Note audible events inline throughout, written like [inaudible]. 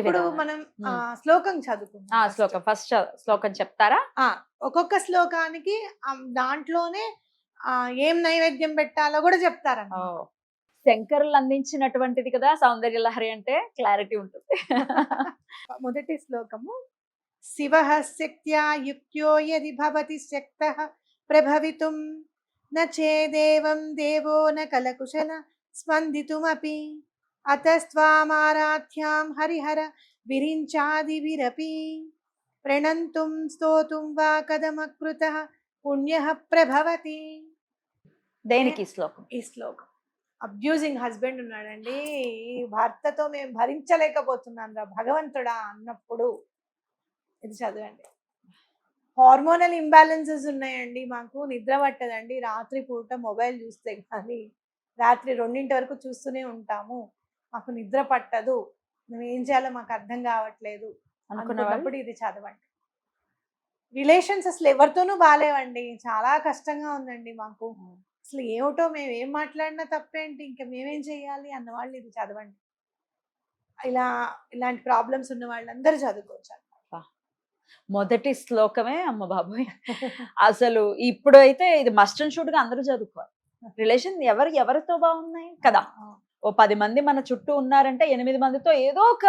ఇప్పుడు. మనం. శ్లోకం చదువుకుందాం. శ్లోకం ఫస్ట్ శ్లోకం చెప్తారా ఆ, ఒక్కొక్క శ్లోకానికి దాంట్లోనే ఏం నైవేద్యం పెట్టాలో కూడా చెప్తారన్న శంకరులు అందించినటువంటిది కదా సౌందర్య లహరి అంటే క్లారిటీ ఉంటుంది [laughs] మొదటి శ్లోకము శివ శక్త్యా యుక్త్యో యది భవతి శక్త ప్రభవితుం న చేదేవం దేవో న కలకుశల స్పందితుమపి అతస్త్వామారాధ్యాం హరిహర విరించాదివిరపి ప్రణంతుం స్తోతుం వా కదమకృత పుణ్య ప్రభవతి దేనికి ఈ శ్లోకం? ఈ శ్లోకం. అబ్యూజింగ్ హస్బెండ్ ఉన్నాడండి. భర్తతో మేము భరించలేకపోతున్నాం రా భగవంతుడా అన్నప్పుడు. ఇది చదవండి. హార్మోనల్ ఇంబ్యాలెన్సెస్ ఉన్నాయండి మాకు. నిద్ర పట్టదండి. రాత్రి పూట మొబైల్ చూస్తే కానీ రాత్రి రెండింటి వరకు చూస్తూనే ఉంటాము. మాకు నిద్ర పట్టదు. మేము ఏం చేయాలో మాకు అర్థం కావట్లేదు అనుకున్నప్పుడు ఇది చదవండి. రిలేషన్స్ అసలు ఎవరితోనూ బాగాలేవండి చాలా కష్టంగా ఉందండి మాకు. అసలు ఏమిటో మేము ఏం మాట్లాడినా తప్పేంటి? ఇంకా మేమేం చేయాలి? అన్న వాళ్ళు ఇది చదవండి. ఇలా ఇలాంటి ప్రాబ్లమ్స్ ఉన్న వాళ్ళందరూ చదువుకోవచ్చు. మొదటి శ్లోకమే అమ్మ బాబోయ్. అసలు ఇప్పుడు అయితే ఇది మస్ట్ అండ్ షుడ్గా అందరూ చదువుకోవాలి. [laughs] రిలేషన్ ఎవరు ఎవరితో బాగున్నాయి? కదా. ఓ పది మంది మన చుట్టూ ఉన్నారంటే ఎనిమిది మందితో ఏదో ఒక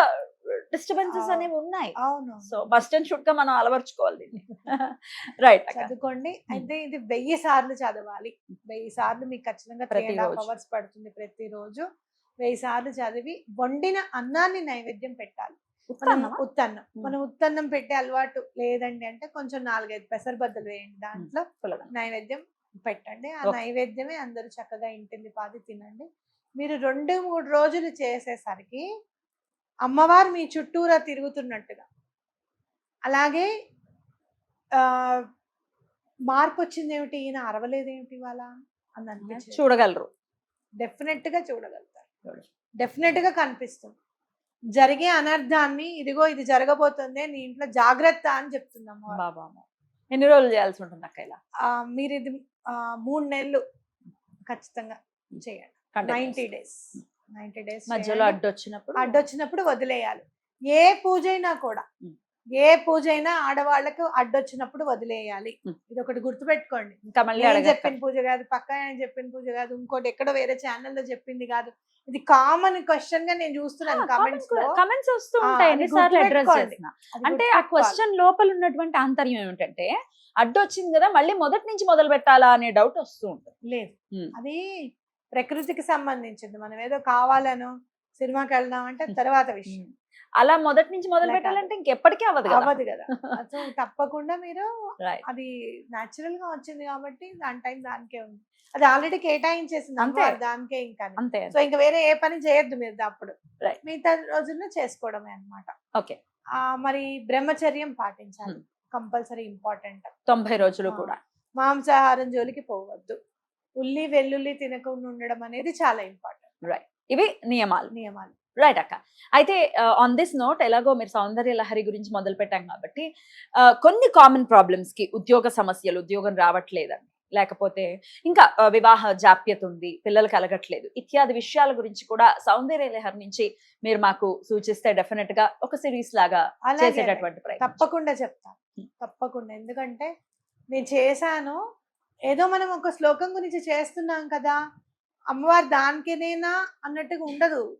డిస్టర్బెన్సెస్. అనేవి ఉన్నాయి. అవును సో మస్ట్ అండ్ షుడ్గా మనం అలవర్చుకోవాలి దీన్ని. [laughs] రైట్ చదువుకోండి. అయితే ఇది వెయ్యి సార్లు చదవాలి. వెయ్యి సార్లు మీకు ఖచ్చితంగా త్రీ. అవర్స్ పడుతుంది ప్రతిరోజు. వెయ్యి సార్లు చదివి వండిన అన్నాన్ని నైవేద్యం పెట్టాలి. ఉత్తన్నం. మ్మ్. మనం ఉత్తన్నం పెట్టే అలవాటు లేదండి అంటే కొంచెం నాలుగైదు పెసరబద్దలు వేయండి దాంట్లో. నైవేద్యం పెట్టండి. ఆ. నైవేద్యమే అందరూ చక్కగా ఇంటింది పాది తినండి. మీరు రెండు మూడు రోజులు చేసేసరికి అమ్మవారు మీ చుట్టూరా తిరుగుతున్నట్టుగా. అలాగే ఆ మార్పు వచ్చింది ఏమిటి ఈయన అరవలేదు ఏమిటి ఇవాళ? అని అనిపించింది. చూడగలరు. డెఫినెట్గా చూడగలుగుతారు. చూడొచ్చు. డెఫినెట్గా కనిపిస్తుంది. జరిగే అనర్థాన్ని ఇదిగో ఇది జరగబోతుంది నీ ఇంట్లో జాగ్రత్త అని అమ్మవారు. బాబా ఎన్ని రోజులు చేయాల్సి ఉంటుంది అక్క ఇలా? మీరు ఇది మూడు నెలలు ఖచ్చితంగా చేయండి. నైన్టీ డేస్ నైన్టీ డేస్ మధ్యలో అడ్డు వచ్చినప్పుడు అడ్డొచ్చినప్పుడు వదిలేయాలి. ఏ పూజ అయినా కూడా. ఏ పూజ అయినా ఆడవాళ్ళకు అడ్డొచ్చినప్పుడు వదిలేయాలి. ఇది ఒకటి గుర్తుపెట్టుకోండి. ఇంకా మళ్ళీ చెప్పిన పూజ కాదు పక్క ఆయన చెప్పిన పూజ కాదు ఇంకోటి ఎక్కడో వేరే ఛానల్లో చెప్పింది కాదు. ఇది కామన్ క్వశ్చన్గా నేను చూస్తున్నాను కమెంట్స్ కమెంట్స్ వస్తూ ఉంటాయి ఎన్నిసార్లు అడ్రస్. చేసిన. అంటే ఆ. క్వశ్చన్ లోపల ఉన్నటువంటి ఆంతర్యం ఏమిటంటే అడ్డు వచ్చింది కదా మళ్ళీ మొదటి నుంచి మొదలు పెట్టాలా అనే డౌట్ వస్తూ ఉంటుంది. లేదు. అది ప్రకృతికి సంబంధించింది. మనం ఏదో కావాలను సినిమాకి వెళ్దాం అంటే తర్వాత [laughs] విషయం. అలా మొదటి నుంచి మొదలు. పెట్టాలంటే ఇంకెప్పటికీ అవ్వదు అవ్వదు కదా. [laughs] సో తప్పకుండా మీరు. అది నాచురల్గా వచ్చింది కాబట్టి దాని టైం దానికే ఉంది. అది ఆల్రెడీ కేటాయించేసింది అంతే. దానికే ఇంకా అంతే సో ఇంకా వేరే ఏ పని చేయొద్దు మీరు అప్పుడు. మిగతా రోజుల్లో చేసుకోవడమే అన్నమాట. ఓకే. ఆ మరి బ్రహ్మచర్యం పాటించాలి. Compulsory important. తొంభై రోజులు. కూడా. మాంసాహారం జోలికి పోవద్దు. ఉల్లి వెల్లుల్లి తినకుండా ఉండడం అనేది చాలా ఇంపార్టెంట్. ఇవి నియమాలు. నియమాలు. రైట్ అక్క. అయితే ఆన్ దిస్ నోట్ ఎలాగో మీరు సౌందర్య లహరి గురించి మొదలు పెట్టాం కాబట్టి కొన్ని కామన్ ప్రాబ్లమ్స్కి ఉద్యోగ సమస్యలు ఉద్యోగం రావట్లేదని లేకపోతే ఇంకా వివాహ జాప్యత ఉంది పిల్లలు కలగట్లేదు ఇత్యాది విషయాల గురించి కూడా సౌందర్య లహరి నుంచి మీరు మాకు సూచిస్తే డెఫినెట్గా ఒక సిరీస్ లాగా చేసేటటువంటి తప్పకుండా చెప్తాను Hmm. తప్పకుండా. ఎందుకంటే నేను చేశాను ఏదో మనం ఒక శ్లోకం గురించి చేస్తున్నాం కదా అమ్మవారు దానికేనేనా అన్నట్టుగా ఉండదు.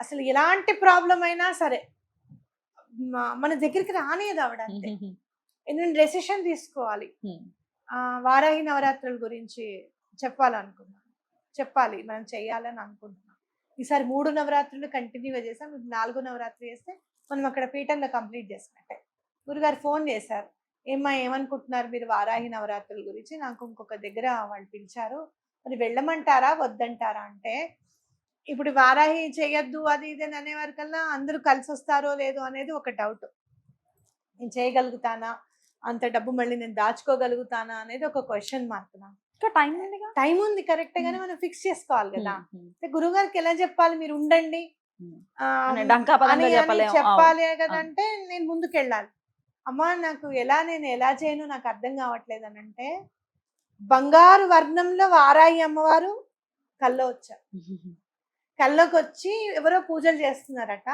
అసలు ఎలాంటి ప్రాబ్లం అయినా సరే మన దగ్గరికి రానియదు ఆవిడ అంతే. ఎందుకంటే డెసిషన్ తీసుకోవాలి. ఆ, వారాహి నవరాత్రుల గురించి చెప్పాలనుకున్నాను చెప్పాలి మనం చేయాలని అనుకుంటున్నాం. ఈసారి మూడు నవరాత్రులు కంటిన్యూగా చేసాం నాలుగో నవరాత్రి చేస్తే మనం అక్కడ పీఠంలో కంప్లీట్ చేసినట్టే గురుగారు ఫోన్ చేశారు. ఏమ్మా ఏమనుకుంటున్నారు మీరు వారాహి నవరాత్రుల గురించి? నాకు ఇంకొక దగ్గర వాళ్ళు పిలిచారు. మరి వెళ్ళమంటారా? వద్దంటారా? అంటే ఇప్పుడు వారాహి చేయొద్దు అది ఇది అని అనేవారికల్లా అందరూ కలిసి వస్తారో లేదో అనేది ఒక డౌట్ నేను చేయగలుగుతానా? అంత డబ్బు మళ్ళీ నేను దాచుకోగలుగుతానా? అనేది ఒక క్వశ్చన్ మార్క్ నాకు టైం ఉందిగా? టైం ఉంది కరెక్ట్ గానే. మనం ఫిక్స్ చేసుకోవాలి కదా. గురుగారికి ఎలా చెప్పాలి? మీరు ఉండండి. చెప్పలేం. చెప్పాలి కదా అవును. అంటే నేను ముందుకు వెళ్ళాలి అమ్మా నాకు ఎలా నేను ఎలా చేయను నాకు అర్థం కావట్లేదు అని అంటే బంగారు వర్ణంలో వారాయి అమ్మవారు కల్లో వచ్చారు. కల్లోకి వచ్చి ఎవరో పూజలు చేస్తున్నారట.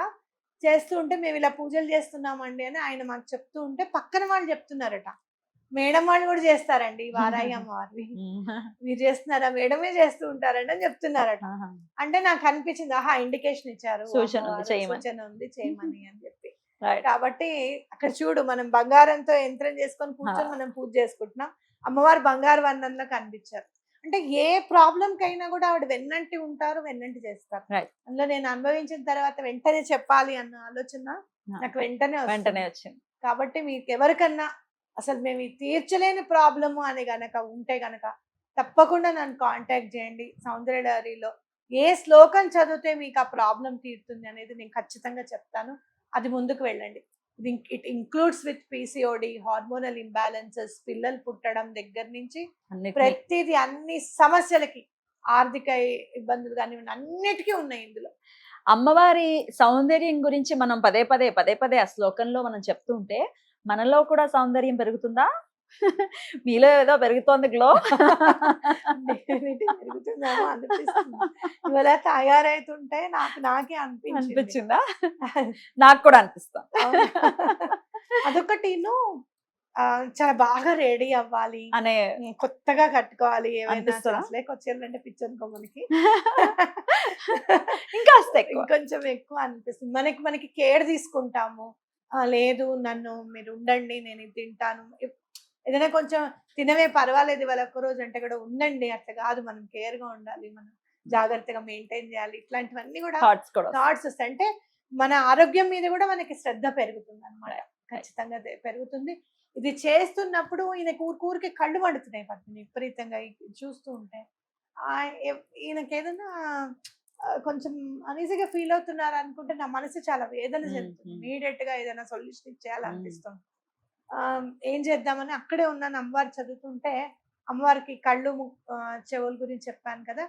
చేస్తూ ఉంటే మేము ఇలా పూజలు చేస్తున్నామండి అని ఆయన మాకు చెప్తూ ఉంటే పక్కన వాళ్ళు చెప్తున్నారట. మేడం వాళ్ళు కూడా చేస్తారండి ఈ వారాయి అమ్మవారిని [laughs] మీరు చేస్తున్నారా? మేడమే చేస్తూ ఉంటారండి అని చెప్తున్నారట. అంటే నాకు అనిపించింది ఆహా ఇండికేషన్ ఇచ్చారు సూచన ఉంది, చేయమని. సూచన ఉంది చేయమని అని చెప్పి. కాబట్టి అక్కడ చూడు మనం బంగారంతో యంత్రం చేసుకొని కూర్చొని. మనం పూజ చేసుకుంటున్నాం. అమ్మవారు బంగారు వర్ణంలో కనిపించారు. అంటే ఏ ప్రాబ్లం కైనా కూడా ఆవిడ వెన్నంటి ఉంటారు వెన్నంటి చేస్తారు. అందులో నేను అనుభవించిన తర్వాత వెంటనే చెప్పాలి అన్న ఆలోచన నాకు వెంటనే. వెంటనే వచ్చింది. కాబట్టి మీకు ఎవరికన్నా అసలు మేము తీర్చలేని ప్రాబ్లము అని గనక ఉంటే గనక తప్పకుండా నన్ను కాంటాక్ట్ చేయండి సౌందర్య డైరీలో. ఏ శ్లోకం చదివితే మీకు ఆ ప్రాబ్లం తీరుతుంది అనేది నేను ఖచ్చితంగా చెప్తాను. అది ముందుకు వెళ్ళండి. ఇది it includes with PCOD hormonal imbalances పిల్లలు పుట్టడం దగ్గర నుంచి ప్రతిదీ అన్ని సమస్యలకి ఆర్థిక ఇబ్బందులు కానివ్వండి అన్నిటికీ ఉన్నాయి ఇందులో. అమ్మవారి సౌందర్యం గురించి మనం పదే పదే పదే పదే ఆ శ్లోకంలో మనం చెప్తుంటే మనలో కూడా సౌందర్యం పెరుగుతుందా? మీలో ఏదో పెరుగుతోంది గ్లో. Dignity పెరుగుతుందేమో అనిపిస్తుంది. ఇవాళ తయారైతుంటే నాకు నాకే అనిపించింది. అనిపించిందా? నాకు కూడా అనిపిస్తా. అదొకటిను చాలా బాగా రెడీ అవ్వాలి. అనే కొత్తగా కట్టుకోవాలి ఏమైనా అనిపిస్తుందా? అసలే వచ్చేయాలంటే పిచ్చి అనుకో మనకి. ఇంకా వస్తే ఎక్కువ. ఇంకొంచెం ఎక్కువ అనిపిస్తుంది. మనకి మనకి కేర్ తీసుకుంటాము. లేదు నన్ను మీరు ఉండండి నేను ఇది తింటాను. ఏదైనా కొంచెం తినవే పర్వాలేదు ఇవాళ ఒక్క రోజు అంటే కూడా ఉండండి అట్లా కాదు. మనం కేర్గా ఉండాలి మనం జాగ్రత్తగా మెయింటైన్ చేయాలి. ఇట్లాంటివన్నీ కూడా థాట్స్ వస్తాయి. థాట్స్ వస్తాయి. అంటే మన ఆరోగ్యం మీద కూడా మనకి శ్రద్ధ పెరుగుతుంది అనమాట ఖచ్చితంగా పెరుగుతుంది. ఇది చేస్తున్నప్పుడు ఈయన కూరికి కళ్ళు మండుతున్నాయి పడుతుంది విపరీతంగా చూస్తూ ఉంటే. ఈయనకి ఏదైనా కొంచెం అనీజీగా ఫీల్ అవుతున్నారు అనుకుంటే నా మనసు చాలా వేదన చెందుతుంది. ఇమీడియట్గా ఏదైనా సొల్యూషన్ ఇచ్చేయాలనిపిస్తుంది. ఏం చేద్దామని అక్కడే ఉన్నాను అమ్మవారు చదువుతుంటే అమ్మవారికి కళ్ళు ము- ఆ, చెవుల గురించి చెప్పాను కదా.